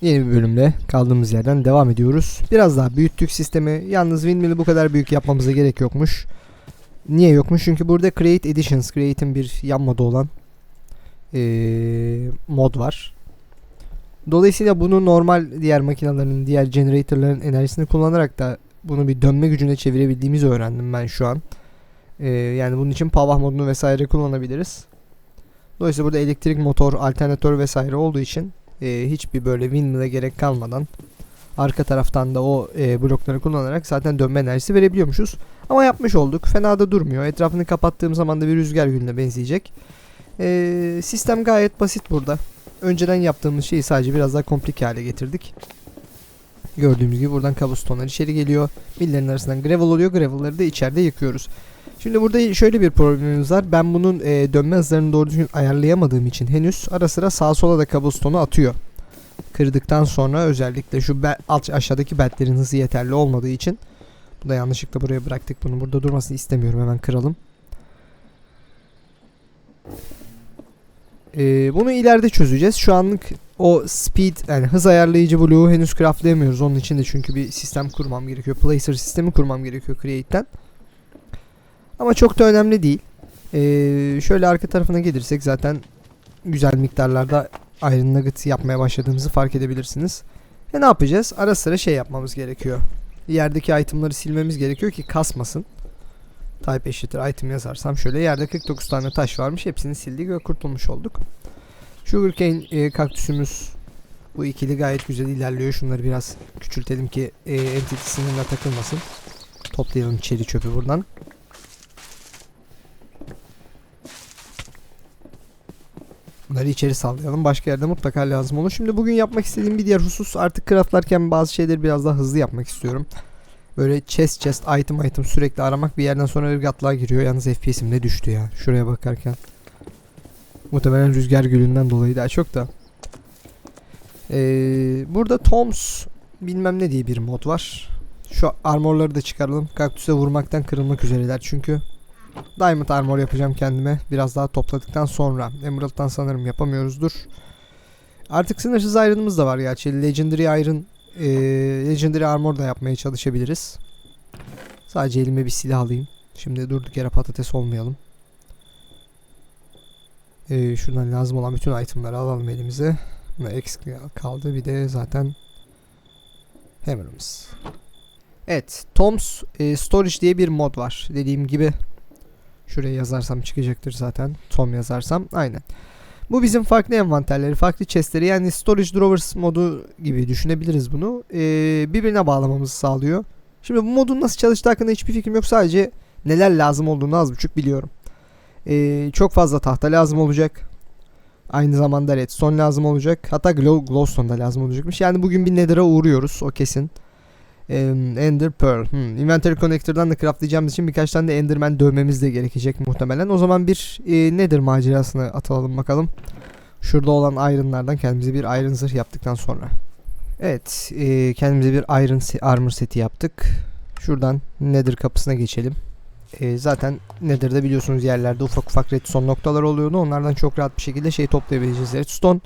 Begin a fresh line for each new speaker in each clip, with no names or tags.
Yeni bir bölümle kaldığımız yerden devam ediyoruz. Biraz daha büyüttük sistemi. Yalnız Windmill'i bu kadar büyük yapmamıza gerek yokmuş. Niye yokmuş? Çünkü burada Create Editions, Create'in bir yan modu olan eee, mod var. Dolayısıyla bunu normal diğer makinelerin, diğer generatorların enerjisini kullanarak da bunu bir dönme gücüne çevirebildiğimizi öğrendim ben şu an. Eee, yani bunun için power modunu vesaire kullanabiliriz. Dolayısıyla burada elektrik motor, alternatör vesaire olduğu için e, hiçbir böyle windmill'e gerek kalmadan arka taraftan da o e, blokları kullanarak zaten dönme enerjisi verebiliyormuşuz. Ama yapmış olduk. Fena da durmuyor. Etrafını kapattığım zaman da bir rüzgar gülüne benzeyecek. E, sistem gayet basit burada. Önceden yaptığımız şeyi sadece biraz daha komplike hale getirdik. Gördüğümüz gibi buradan cobblestone'lar içeri geliyor. Millerin arasından gravel oluyor. Gravel'ları da içeride yıkıyoruz. Şimdi burada şöyle bir problemimiz var. Ben bunun e, dönme hızlarını doğru düzgün ayarlayamadığım için henüz ara sıra sağa sola da cobblestone'u atıyor. Kırdıktan sonra özellikle şu be- alt aşağıdaki beltlerin hızı yeterli olmadığı için bu da yanlışlıkla buraya bıraktık bunu. Burada durmasını istemiyorum. Hemen kıralım. E, bunu ileride çözeceğiz. Şu anlık o speed yani hız ayarlayıcı bloğu henüz craftlayamıyoruz. Onun için de çünkü bir sistem kurmam gerekiyor. Placer sistemi kurmam gerekiyor Create'den. Ama çok da önemli değil. Ee, şöyle arka tarafına gelirsek zaten güzel miktarlarda Iron Nugget yapmaya başladığımızı fark edebilirsiniz. E ne yapacağız? Ara sıra şey yapmamız gerekiyor. Yerdeki itemları silmemiz gerekiyor ki kasmasın. Type eşittir item yazarsam şöyle yerde 49 tane taş varmış. Hepsini sildik ve kurtulmuş olduk. Sugarcane e, kaktüsümüz bu ikili gayet güzel ilerliyor. Şunları biraz küçültelim ki e, entity takılmasın. Toplayalım çeri çöpü buradan. Bunları içeri sallayalım. Başka yerde mutlaka lazım olur. Şimdi bugün yapmak istediğim bir diğer husus artık craftlarken bazı şeyleri biraz daha hızlı yapmak istiyorum. Böyle chest chest item item sürekli aramak bir yerden sonra ırgatlığa giriyor. Yalnız FPS'im de düştü ya. Şuraya bakarken. Muhtemelen rüzgar gülünden dolayı daha çok da. Ee, burada Toms bilmem ne diye bir mod var. Şu armorları da çıkaralım. Kaktüse vurmaktan kırılmak üzereler çünkü. Diamond armor yapacağım kendime. Biraz daha topladıktan sonra. Emerald'dan sanırım yapamıyoruzdur. Artık sınırsız iron'ımız da var gerçi. Legendary iron, e, Legendary armor da yapmaya çalışabiliriz. Sadece elime bir silah alayım. Şimdi durduk yere patates olmayalım. E, şuradan lazım olan bütün itemları alalım elimize. Buna eksik kaldı. Bir de zaten hammer'ımız. Evet. Tom's e, Storage diye bir mod var. Dediğim gibi Şuraya yazarsam çıkacaktır zaten. Tom yazarsam. Aynen. Bu bizim farklı envanterleri, farklı chestleri yani storage drawers modu gibi düşünebiliriz bunu. Ee, birbirine bağlamamızı sağlıyor. Şimdi bu modun nasıl çalıştığı hakkında hiçbir fikrim yok. Sadece neler lazım olduğunu az buçuk biliyorum. Ee, çok fazla tahta lazım olacak. Aynı zamanda redstone lazım olacak. Hatta glow, glowstone da lazım olacakmış. Yani bugün bir nether'a uğruyoruz o kesin. Ender Pearl. Hmm. Inventory Connector'dan da craftlayacağımız için birkaç tane de Enderman dövmemiz de gerekecek muhtemelen. O zaman bir e, Nether macerasına atalım bakalım. Şurada olan Iron'lardan kendimize bir Iron zırh yaptıktan sonra. Evet, e, kendimize bir Iron Armor seti yaptık. Şuradan Nether kapısına geçelim. E, zaten Nether'da biliyorsunuz yerlerde ufak ufak redstone noktalar oluyordu. Onlardan çok rahat bir şekilde şey toplayabileceğiz. Redstone.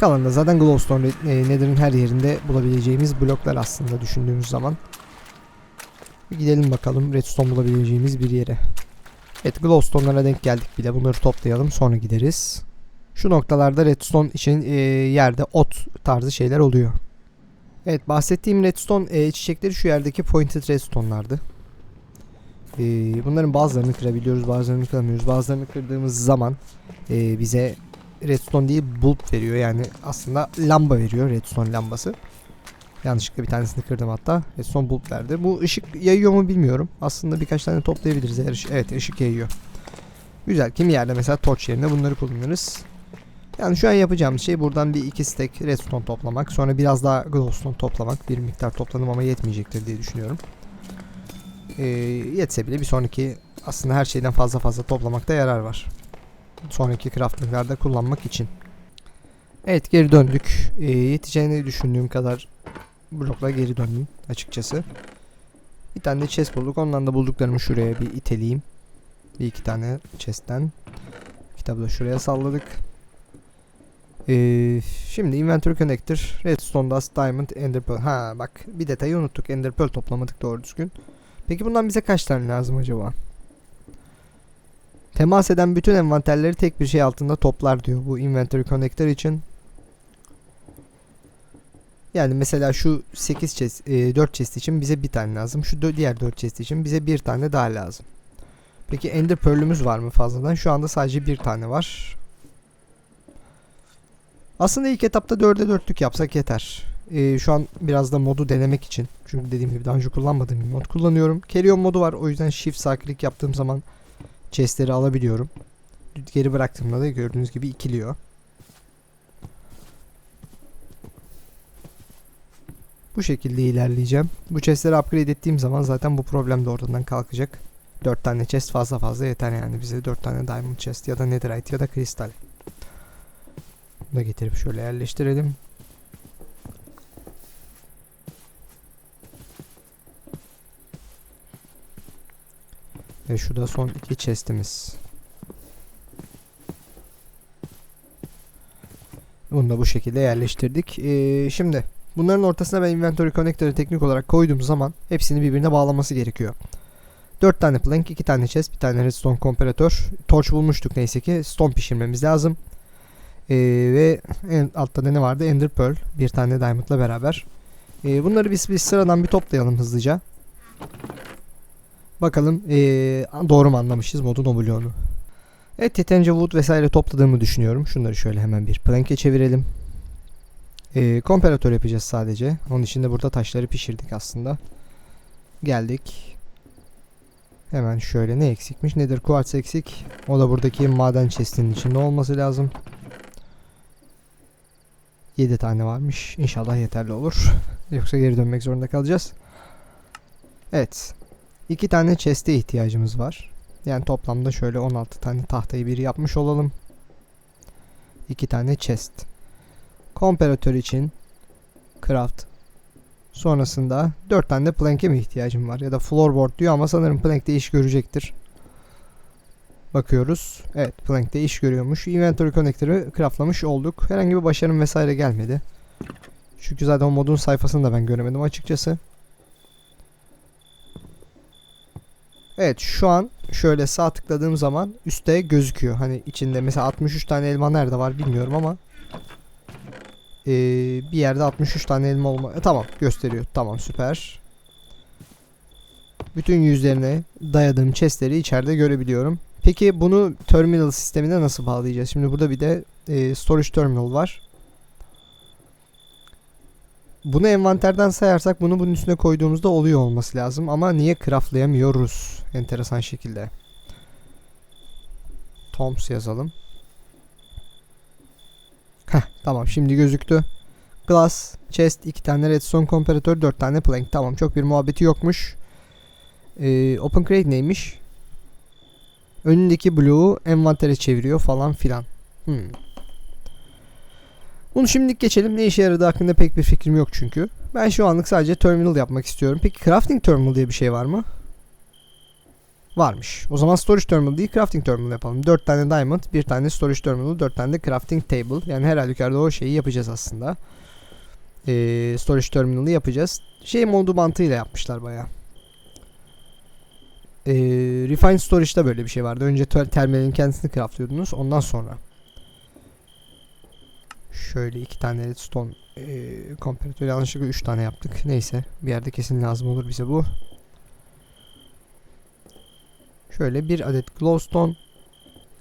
Kalan da zaten glowstone e, Nether'ın her yerinde bulabileceğimiz bloklar aslında düşündüğümüz zaman. Bir gidelim bakalım redstone bulabileceğimiz bir yere. Evet glowstone'lara denk geldik bile. Bunları toplayalım sonra gideriz. Şu noktalarda redstone için e, yerde ot tarzı şeyler oluyor. Evet bahsettiğim redstone e, çiçekleri şu yerdeki pointed redstone'lardı. E, bunların bazılarını kırabiliyoruz bazılarını kıramıyoruz. Bazılarını kırdığımız zaman e, bize redstone değil bulb veriyor. Yani aslında lamba veriyor redstone lambası. Yanlışlıkla bir tanesini kırdım hatta. Redstone bulb verdi. Bu ışık yayıyor mu bilmiyorum. Aslında birkaç tane toplayabiliriz eğer Evet ışık yayıyor. Güzel. Kimi yerde mesela torch yerine bunları kullanırız. Yani şu an yapacağımız şey buradan bir iki stack redstone toplamak. Sonra biraz daha glowstone toplamak. Bir miktar topladım ama yetmeyecektir diye düşünüyorum. Ee, yetse bile bir sonraki aslında her şeyden fazla fazla toplamakta yarar var sonraki crafting'larda kullanmak için. Evet geri döndük. Ee, yeteceğini düşündüğüm kadar blokla geri döndüm açıkçası. Bir tane de chest bulduk. Ondan da bulduklarımı şuraya bir iteleyeyim. Bir iki tane chest'ten. Kitabı da şuraya salladık. Ee, şimdi inventory connector, redstone dust, diamond, ender pearl. Ha bak bir detayı unuttuk. Ender pearl toplamadık doğru düzgün. Peki bundan bize kaç tane lazım acaba? Temas eden bütün envanterleri tek bir şey altında toplar diyor bu inventory connector için. Yani mesela şu 8 chest, e, 4 chest için bize bir tane lazım. Şu diğer 4 chest için bize bir tane daha lazım. Peki Ender Pearl'ümüz var mı fazladan? Şu anda sadece bir tane var. Aslında ilk etapta 4'e 4'lük yapsak yeter. Ee, şu an biraz da modu denemek için. Çünkü dediğim gibi daha önce kullanmadığım bir mod kullanıyorum. Carry modu var. O yüzden shift sağ yaptığım zaman chestleri alabiliyorum. Geri bıraktığımda da gördüğünüz gibi ikiliyor. Bu şekilde ilerleyeceğim. Bu chestleri upgrade ettiğim zaman zaten bu problem de ortadan kalkacak. 4 tane chest fazla fazla yeter yani bize 4 tane diamond chest ya da netherite ya da kristal. Bunu da getirip şöyle yerleştirelim. Ve şu da son iki chestimiz. Bunu da bu şekilde yerleştirdik. Ee, şimdi bunların ortasına ben inventory connector'ı teknik olarak koyduğum zaman hepsini birbirine bağlaması gerekiyor. 4 tane plank, 2 tane chest, bir tane redstone komparatör. Torch bulmuştuk neyse ki. Stone pişirmemiz lazım. Ee, ve en altta ne vardı? Ender Pearl. Bir tane diamondla beraber. Ee, bunları biz, biz sıradan bir toplayalım hızlıca. Bakalım ee, doğru mu anlamışız modun oblionu. Evet yeterince wood vesaire topladığımı düşünüyorum. Şunları şöyle hemen bir plank'e çevirelim. Ee, komparatör yapacağız sadece. Onun için de burada taşları pişirdik aslında. Geldik. Hemen şöyle ne eksikmiş? Nedir? Quartz eksik. O da buradaki maden chest'inin içinde olması lazım. 7 tane varmış. İnşallah yeterli olur. Yoksa geri dönmek zorunda kalacağız. Evet. 2 tane chest'e ihtiyacımız var. Yani toplamda şöyle 16 tane tahtayı bir yapmış olalım. 2 tane chest. Komparatör için craft. Sonrasında 4 tane de plank'e mi ihtiyacım var? Ya da floorboard diyor ama sanırım plank'te iş görecektir. Bakıyoruz. Evet plank'te iş görüyormuş. Inventory connector'ı craftlamış olduk. Herhangi bir başarım vesaire gelmedi. Çünkü zaten o modun sayfasını da ben göremedim açıkçası. Evet şu an şöyle sağ tıkladığım zaman üstte gözüküyor. Hani içinde mesela 63 tane elma nerede var bilmiyorum ama ee, bir yerde 63 tane elma olma. E, tamam gösteriyor. Tamam süper. Bütün yüzlerine dayadığım chestleri içeride görebiliyorum. Peki bunu terminal sistemine nasıl bağlayacağız? Şimdi burada bir de e, storage terminal var. Bunu envanterden sayarsak bunu bunun üstüne koyduğumuzda oluyor olması lazım. Ama niye craftlayamıyoruz? Enteresan şekilde. Toms yazalım. Heh, tamam şimdi gözüktü. Glass, chest, 2 tane redstone komparatör, 4 tane plank. Tamam çok bir muhabbeti yokmuş. Ee, open crate neymiş? Önündeki bloğu envantere çeviriyor falan filan. Hmm. Bunu şimdilik geçelim. Ne işe yaradığı hakkında pek bir fikrim yok çünkü. Ben şu anlık sadece terminal yapmak istiyorum. Peki crafting terminal diye bir şey var mı? Varmış. O zaman storage terminal değil crafting terminal yapalım. 4 tane diamond, 1 tane storage terminal, 4 tane de crafting table. Yani her halükarda o şeyi yapacağız aslında. Ee, storage terminal'ı yapacağız. Şey modu mantığıyla yapmışlar bayağı. Ee, Refined Storage'da böyle bir şey vardı. Önce ter terminalin kendisini craftlıyordunuz. Ondan sonra. Şöyle iki tane redstone e, komparatör yanlışlıkla 3 tane yaptık. Neyse bir yerde kesin lazım olur bize bu. Şöyle bir adet glowstone,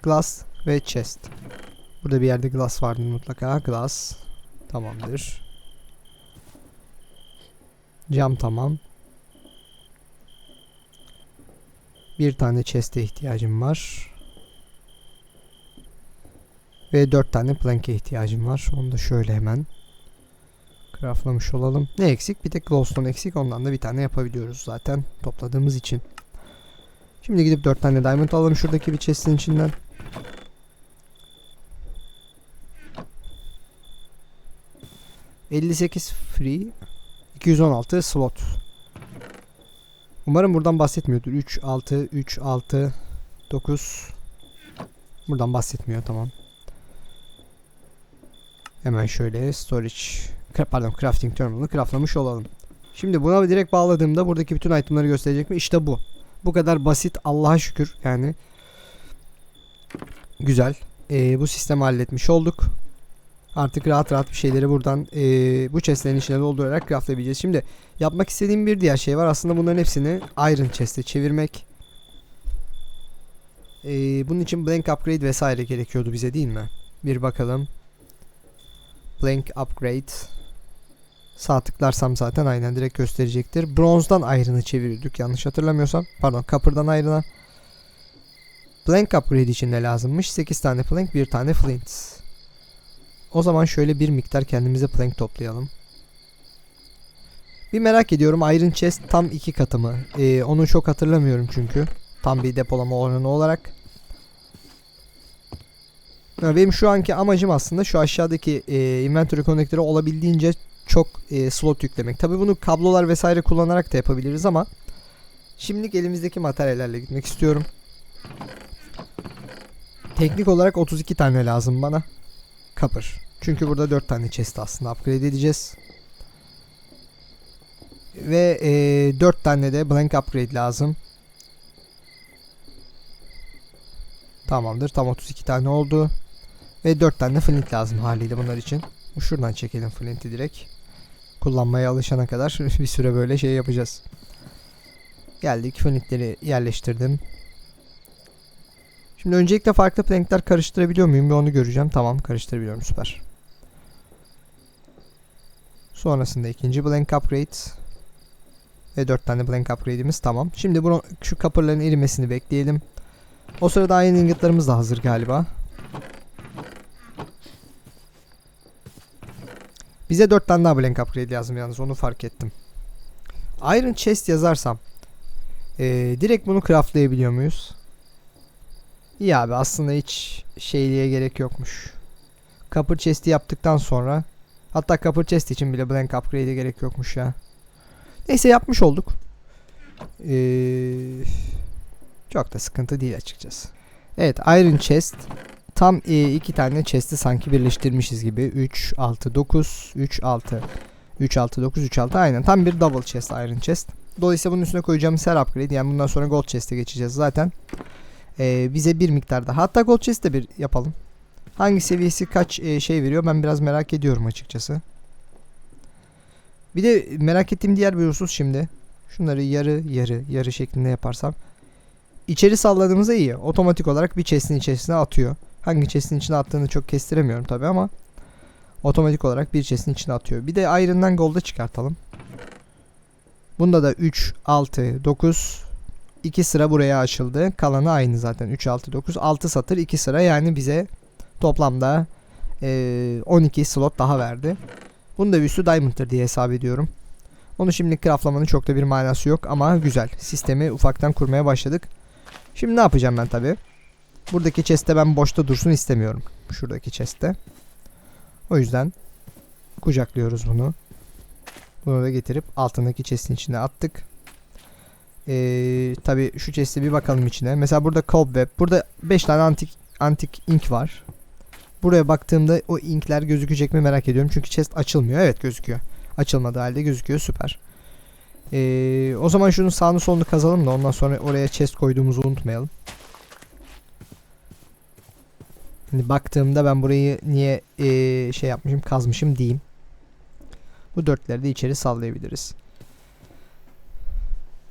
glass ve chest. Burada bir yerde glass vardı mutlaka. Glass. Tamamdır. Cam tamam. Bir tane chest'e ihtiyacım var. Ve 4 tane plank'e ihtiyacım var. Onu da şöyle hemen craftlamış olalım. Ne eksik? Bir tek glowstone eksik. Ondan da bir tane yapabiliyoruz zaten topladığımız için. Şimdi gidip 4 tane diamond alalım şuradaki bir chest'in içinden. ...58 free... ...216 slot. Umarım buradan bahsetmiyordur. 3, 6, 3, 6, 9... ...buradan bahsetmiyor tamam. Hemen şöyle storage pardon crafting terminal'ı craftlamış olalım. Şimdi buna direkt bağladığımda buradaki bütün itemları gösterecek mi? İşte bu. Bu kadar basit Allah'a şükür yani. Güzel. Ee, bu sistemi halletmiş olduk. Artık rahat rahat bir şeyleri buradan ee, bu chestlerin içine doldurarak craftlayabileceğiz. Şimdi yapmak istediğim bir diğer şey var. Aslında bunların hepsini Iron Chest'e çevirmek. Ee, bunun için blank upgrade vesaire gerekiyordu bize değil mi? Bir bakalım. Blank upgrade. Sağ zaten aynen direkt gösterecektir. Bronzdan Iron'ı çeviriyorduk yanlış hatırlamıyorsam. Pardon Copper'dan Iron'a. Blank upgrade için ne lazımmış? 8 tane plank, 1 tane flint. O zaman şöyle bir miktar kendimize plank toplayalım. Bir merak ediyorum Iron Chest tam iki katı mı? Ee, onu çok hatırlamıyorum çünkü. Tam bir depolama oranı olarak. Ya benim şu anki amacım aslında şu aşağıdaki e, inventory konektörü olabildiğince çok e, slot yüklemek. Tabi bunu kablolar vesaire kullanarak da yapabiliriz ama şimdilik elimizdeki materyallerle gitmek istiyorum. Teknik olarak 32 tane lazım bana. Kapır. Çünkü burada 4 tane chest aslında upgrade edeceğiz. Ve e, 4 tane de blank upgrade lazım. Tamamdır. Tam 32 tane oldu. Ve 4 tane flint lazım haliyle bunlar için. Şuradan çekelim flinti direkt. Kullanmaya alışana kadar bir süre böyle şey yapacağız. Geldik flintleri yerleştirdim. Şimdi öncelikle farklı plankler karıştırabiliyor muyum bir onu göreceğim. Tamam karıştırabiliyorum süper. Sonrasında ikinci blank upgrade. Ve 4 tane blank upgrade'imiz tamam. Şimdi bunu, şu kapırların erimesini bekleyelim. O sırada iron ingotlarımız da hazır galiba. Bize 4 tane daha blank upgrade lazım yalnız onu fark ettim. Iron chest yazarsam ee, direkt bunu craftlayabiliyor muyuz? İyi abi aslında hiç şeyliğe gerek yokmuş. Copper chest'i yaptıktan sonra hatta copper chest için bile blank upgrade'e gerek yokmuş ya. Neyse yapmış olduk. Ee, çok da sıkıntı değil açıkçası. Evet Iron Chest tam e, iki tane chest'i sanki birleştirmişiz gibi. 3, 6, 9, 3, 6, 3, 6, 9, 3, 6 aynen tam bir double chest Iron Chest. Dolayısıyla bunun üstüne koyacağımız her upgrade yani bundan sonra Gold Chest'e geçeceğiz zaten. Ee, bize bir miktar daha. Hatta Gold Chest'te bir yapalım. Hangi seviyesi kaç e, şey veriyor ben biraz merak ediyorum açıkçası. Bir de merak ettiğim diğer bir husus şimdi. Şunları yarı yarı yarı şeklinde yaparsam. İçeri salladığımızda iyi. Otomatik olarak bir chest'in içerisine atıyor. Hangi chest'in içine attığını çok kestiremiyorum tabi ama otomatik olarak bir chest'in içine atıyor. Bir de Iron'dan Gold'ı çıkartalım. Bunda da 3, 6, 9 2 sıra buraya açıldı. Kalanı aynı zaten. 3, 6, 9. 6 satır 2 sıra yani bize toplamda e, 12 slot daha verdi. Bunun da üstü Diamond'tır diye hesap ediyorum. Onu şimdi craftlamanın çok da bir manası yok ama güzel. Sistemi ufaktan kurmaya başladık. Şimdi ne yapacağım ben tabi? Buradaki chest'te ben boşta dursun istemiyorum. Şuradaki chest'te. O yüzden kucaklıyoruz bunu. Bunu da getirip altındaki chest'in içine attık. Ee, tabi şu chest'e bir bakalım içine. Mesela burada cobweb. Burada 5 tane antik antik ink var. Buraya baktığımda o inkler gözükecek mi merak ediyorum. Çünkü chest açılmıyor. Evet gözüküyor. Açılmadığı halde gözüküyor. Süper. Ee, o zaman şunun sağını solunu kazalım da ondan sonra oraya chest koyduğumuzu unutmayalım. Şimdi baktığımda ben burayı niye ee, şey yapmışım kazmışım diyeyim. Bu dörtleri de içeri sallayabiliriz.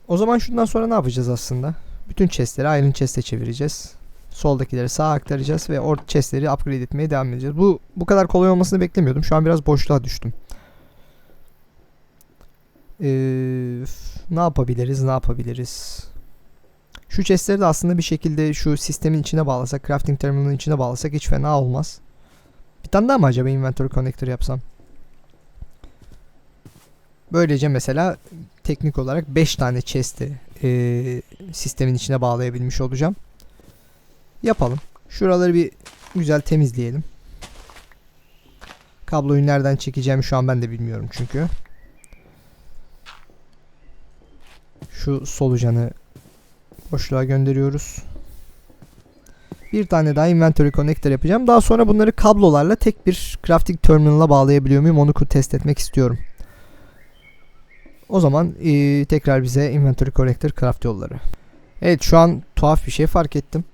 O zaman şundan sonra ne yapacağız aslında? Bütün chestleri Iron Chest'e çevireceğiz. Soldakileri sağa aktaracağız ve o chestleri upgrade etmeye devam edeceğiz. Bu bu kadar kolay olmasını beklemiyordum. Şu an biraz boşluğa düştüm. Ee, ne yapabiliriz? Ne yapabiliriz? Şu chestleri de aslında bir şekilde şu sistemin içine bağlasak, crafting terminal'ın içine bağlasak hiç fena olmaz. Bir tane daha mı acaba inventory connector yapsam? Böylece mesela teknik olarak 5 tane chest'i e, sistemin içine bağlayabilmiş olacağım. Yapalım. Şuraları bir güzel temizleyelim. Kabloyu nereden çekeceğimi şu an ben de bilmiyorum çünkü. Şu solucanı boşluğa gönderiyoruz. Bir tane daha inventory connector yapacağım. Daha sonra bunları kablolarla tek bir crafting terminal'a bağlayabiliyor muyum onu test etmek istiyorum. O zaman eee, tekrar bize inventory connector craft yolları. Evet şu an tuhaf bir şey fark ettim.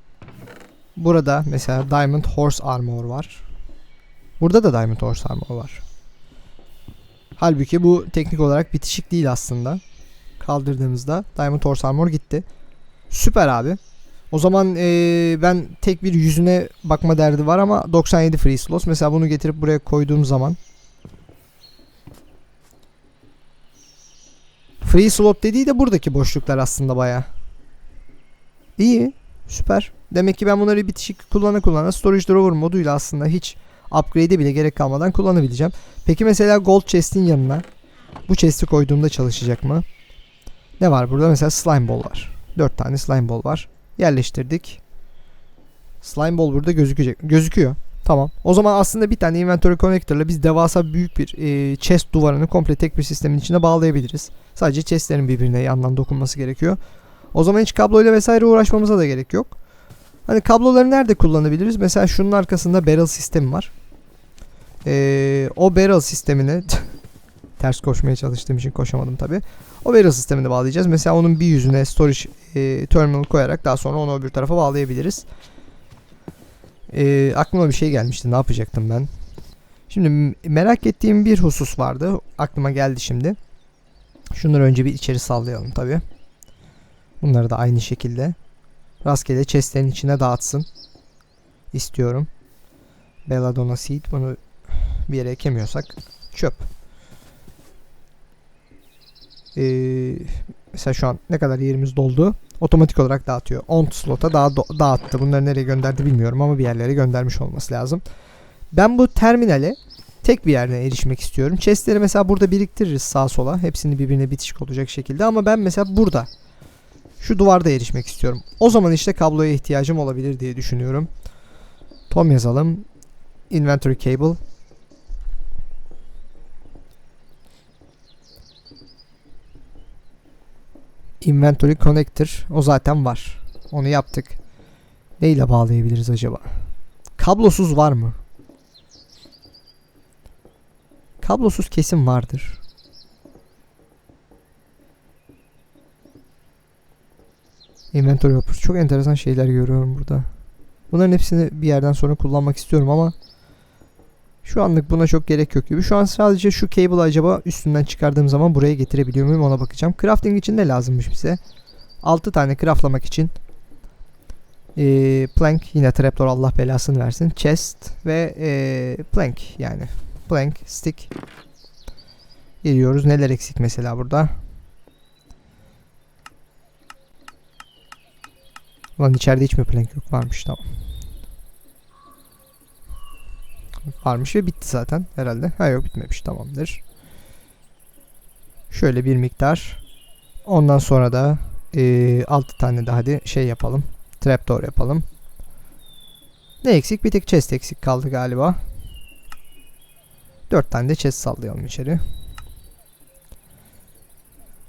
Burada mesela diamond horse armor var. Burada da diamond horse armor var. Halbuki bu teknik olarak bitişik değil aslında. Kaldırdığımızda diamond horse armor gitti. Süper abi. O zaman eee, ben tek bir yüzüne bakma derdi var ama 97 free slots. Mesela bunu getirip buraya koyduğum zaman Free slot dediği de buradaki boşluklar aslında baya. İyi. Süper. Demek ki ben bunları bitişik kullana kullana storage drawer moduyla aslında hiç upgrade'e bile gerek kalmadan kullanabileceğim. Peki mesela gold chest'in yanına bu chest'i koyduğumda çalışacak mı? Ne var burada? Mesela slime ball var. 4 tane slime ball var. Yerleştirdik. Slime ball burada gözükecek. Gözüküyor. Tamam. O zaman aslında bir tane inventory connector'la biz devasa büyük bir e, chest duvarını komple tek bir sistemin içine bağlayabiliriz. Sadece chestlerin birbirine yandan dokunması gerekiyor. O zaman hiç kabloyla vesaire uğraşmamıza da gerek yok. Hani kabloları nerede kullanabiliriz? Mesela şunun arkasında barrel sistemi var. Ee, o barrel sistemini ters koşmaya çalıştığım için koşamadım tabi. O barrel sistemini bağlayacağız. Mesela onun bir yüzüne storage e, terminal koyarak daha sonra onu öbür tarafa bağlayabiliriz. Ee, aklıma bir şey gelmişti. Ne yapacaktım ben? Şimdi merak ettiğim bir husus vardı. Aklıma geldi şimdi. Şunları önce bir içeri sallayalım tabi. Bunları da aynı şekilde rastgele chestlerin içine dağıtsın istiyorum. Belladonna seed bunu bir yere ekemiyorsak çöp. Ee, mesela şu an ne kadar yerimiz doldu otomatik olarak dağıtıyor. 10 slota daha dağıttı. Bunları nereye gönderdi bilmiyorum ama bir yerlere göndermiş olması lazım. Ben bu terminale tek bir yerden erişmek istiyorum. Chestleri mesela burada biriktiririz sağa sola. Hepsini birbirine bitişik olacak şekilde ama ben mesela burada şu duvarda erişmek istiyorum. O zaman işte kabloya ihtiyacım olabilir diye düşünüyorum. Tom yazalım. Inventory cable. Inventory connector. O zaten var. Onu yaptık. Neyle bağlayabiliriz acaba? Kablosuz var mı? Kablosuz kesin vardır. Inventory Hoppers. Çok enteresan şeyler görüyorum burada. Bunların hepsini bir yerden sonra kullanmak istiyorum ama şu anlık buna çok gerek yok gibi. Şu an sadece şu cable acaba üstünden çıkardığım zaman buraya getirebiliyor muyum ona bakacağım. Crafting için ne lazımmış bize? 6 tane craftlamak için ee, plank yine trapdoor Allah belasını versin. Chest ve ee, plank yani plank stick giriyoruz. Neler eksik mesela burada? Lan içeride hiç mi plank yok? Varmış tamam. Varmış ve bitti zaten herhalde. Ha yok bitmemiş tamamdır. Şöyle bir miktar. Ondan sonra da ee, 6 tane de hadi şey yapalım. Trapdoor yapalım. Ne eksik? Bir tek chest eksik kaldı galiba. 4 tane de chest sallayalım içeri.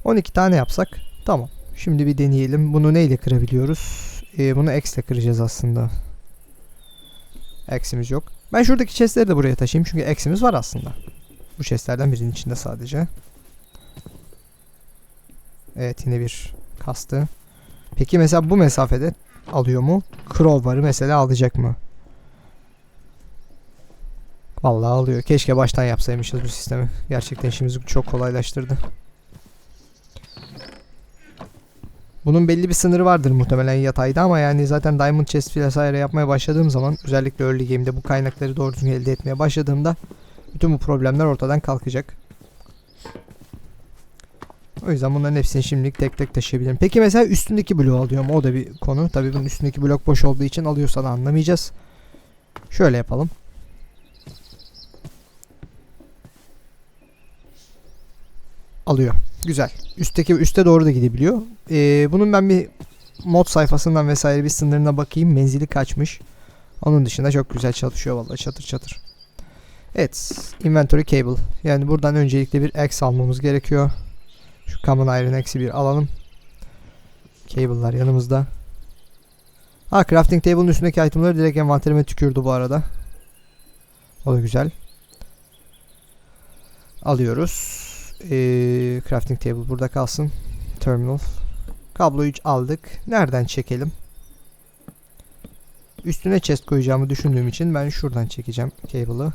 12 tane yapsak tamam. Şimdi bir deneyelim. Bunu neyle kırabiliyoruz? Ee, bunu X ile kıracağız aslında. X'imiz yok. Ben şuradaki chestleri de buraya taşıyayım çünkü X'imiz var aslında. Bu chestlerden birinin içinde sadece. Evet yine bir kastı. Peki mesela bu mesafede alıyor mu? Crowbar'ı mesela alacak mı? Vallahi alıyor. Keşke baştan yapsaymışız bu sistemi. Gerçekten işimizi çok kolaylaştırdı. Bunun belli bir sınırı vardır muhtemelen yatayda ama yani zaten Diamond Chest vesaire yapmaya başladığım zaman özellikle early game'de bu kaynakları doğru düzgün elde etmeye başladığımda bütün bu problemler ortadan kalkacak. O yüzden bunların hepsini şimdilik tek tek taşıyabilirim. Peki mesela üstündeki bloğu alıyor mu? O da bir konu. Tabii bunun üstündeki blok boş olduğu için alıyorsa da anlamayacağız. Şöyle yapalım. Alıyor. Güzel. Üstteki üste doğru da gidebiliyor. Ee, bunun ben bir mod sayfasından vesaire bir sınırına bakayım. Menzili kaçmış. Onun dışında çok güzel çalışıyor vallahi çatır çatır. Evet. Inventory cable. Yani buradan öncelikle bir X almamız gerekiyor. Şu Common Iron eksi bir alalım. Cable'lar yanımızda. Ha crafting table'ın üstündeki itemları direkt envanterime tükürdü bu arada. O da güzel. Alıyoruz. Ee, crafting table burada kalsın. Terminal. Kabloyu aldık. Nereden çekelim? Üstüne chest koyacağımı düşündüğüm için ben şuradan çekeceğim cable'ı.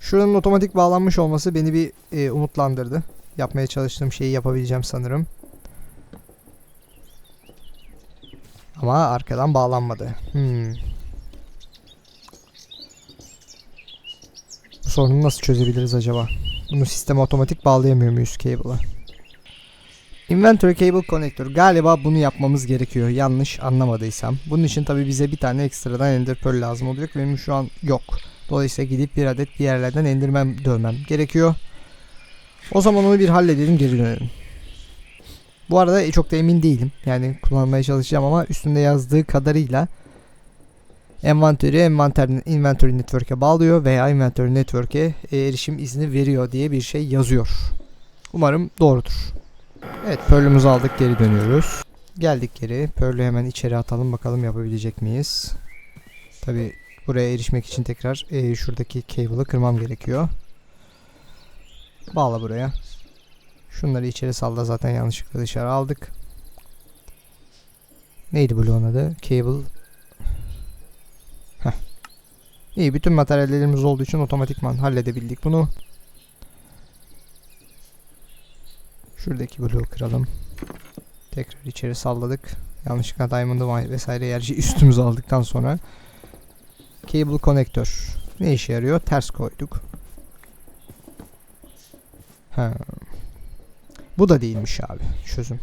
Şuranın otomatik bağlanmış olması beni bir e, umutlandırdı. Yapmaya çalıştığım şeyi yapabileceğim sanırım. Ama arkadan bağlanmadı. Hmm. Sorunu nasıl çözebiliriz acaba? Bunu sisteme otomatik bağlayamıyor muyuz cable'a? Inventory Cable Connector. Galiba bunu yapmamız gerekiyor. Yanlış anlamadıysam. Bunun için tabi bize bir tane ekstradan Ender Pearl lazım olacak. Benim şu an yok. Dolayısıyla gidip bir adet bir yerlerden endirmem dövmem gerekiyor. O zaman onu bir halledelim geri dönelim. Bu arada çok da emin değilim. Yani kullanmaya çalışacağım ama üstünde yazdığı kadarıyla envanteri envanter inventory network'e bağlıyor veya inventory network'e e, erişim izni veriyor diye bir şey yazıyor. Umarım doğrudur. Evet Pearl'ümüzü aldık geri dönüyoruz. Geldik geri. Pearl'ü hemen içeri atalım bakalım yapabilecek miyiz? Tabi buraya erişmek için tekrar e, şuradaki cable'ı kırmam gerekiyor. Bağla buraya. Şunları içeri salla zaten yanlışlıkla dışarı aldık. Neydi bloğun adı? Cable. Heh. İyi bütün materyallerimiz olduğu için otomatikman halledebildik bunu. Şuradaki bloğu kıralım. Tekrar içeri salladık. Yanlışlıkla diamond'ı vesaire yerci üstümüze aldıktan sonra cable konektör ne işe yarıyor? Ters koyduk. Ha. Bu da değilmiş abi çözüm.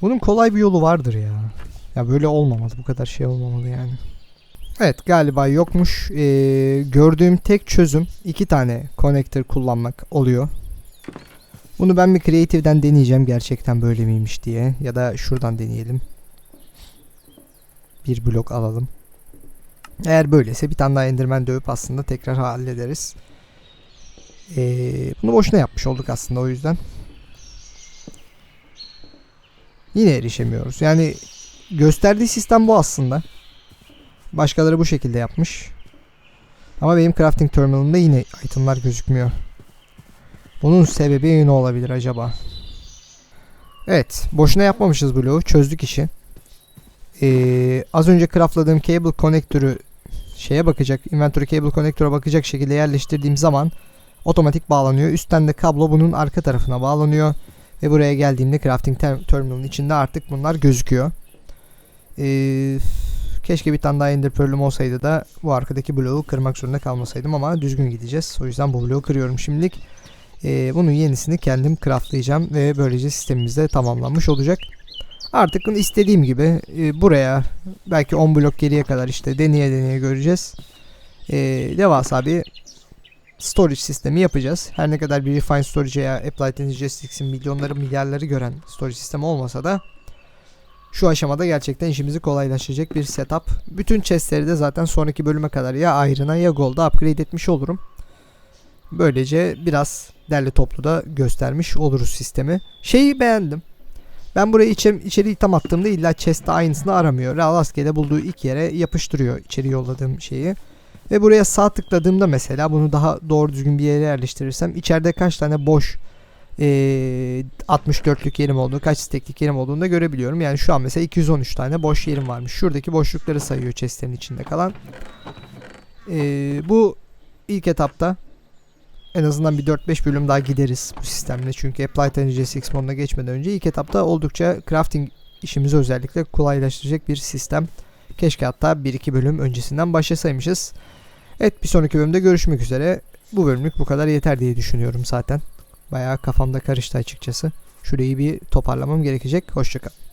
Bunun kolay bir yolu vardır ya. Ya böyle olmamalı. Bu kadar şey olmamalı yani. Evet galiba yokmuş. Ee, gördüğüm tek çözüm iki tane connector kullanmak oluyor. Bunu ben bir Creative'den deneyeceğim gerçekten böyle miymiş diye. Ya da şuradan deneyelim. Bir blok alalım. Eğer böylese bir tane daha Enderman dövüp aslında tekrar hallederiz. Ee, bunu boşuna yapmış olduk aslında o yüzden. Yine erişemiyoruz. Yani gösterdiği sistem bu aslında. Başkaları bu şekilde yapmış. Ama benim crafting terminalımda yine itemlar gözükmüyor. Bunun sebebi ne olabilir acaba? Evet. Boşuna yapmamışız bloğu. Çözdük işi. Ee, az önce craftladığım cable connector'ı şeye bakacak, inventory cable connector'a bakacak şekilde yerleştirdiğim zaman otomatik bağlanıyor. Üstten de kablo bunun arka tarafına bağlanıyor. Ve buraya geldiğimde crafting ter- terminal'ın içinde artık bunlar gözüküyor. Ee, keşke bir tane daha ender pearl'üm olsaydı da bu arkadaki bloğu kırmak zorunda kalmasaydım ama düzgün gideceğiz. O yüzden bu bloğu kırıyorum şimdilik. Ee, bunun yenisini kendim craftlayacağım ve böylece sistemimiz de tamamlanmış olacak. Artık istediğim gibi e, buraya belki 10 blok geriye kadar işte deneye deneye göreceğiz. E, devasa bir storage sistemi yapacağız. Her ne kadar bir Refine Storage ya Applied Energetics'in milyonları milyarları gören storage sistemi olmasa da şu aşamada gerçekten işimizi kolaylaştıracak bir setup. Bütün chestleri de zaten sonraki bölüme kadar ya Iron'a ya Gold'a upgrade etmiş olurum. Böylece biraz derli toplu da göstermiş oluruz sistemi. Şeyi beğendim. Ben buraya içeri, içeri item attığımda illa chest'te aynısını aramıyor. Rastgele bulduğu ilk yere yapıştırıyor içeri yolladığım şeyi. Ve buraya sağ tıkladığımda mesela bunu daha doğru düzgün bir yere yerleştirirsem içeride kaç tane boş e, 64'lük yerim olduğunu, kaç steklik yerim olduğunu da görebiliyorum. Yani şu an mesela 213 tane boş yerim varmış. Şuradaki boşlukları sayıyor chestlerin içinde kalan. E, bu ilk etapta en azından bir 4-5 bölüm daha gideriz bu sistemle. Çünkü Applied 6 moduna geçmeden önce ilk etapta oldukça crafting işimizi özellikle kolaylaştıracak bir sistem. Keşke hatta 1-2 bölüm öncesinden başlasaymışız. Evet bir sonraki bölümde görüşmek üzere. Bu bölümlük bu kadar yeter diye düşünüyorum zaten. Bayağı kafamda karıştı açıkçası. Şurayı bir toparlamam gerekecek. Hoşçakalın.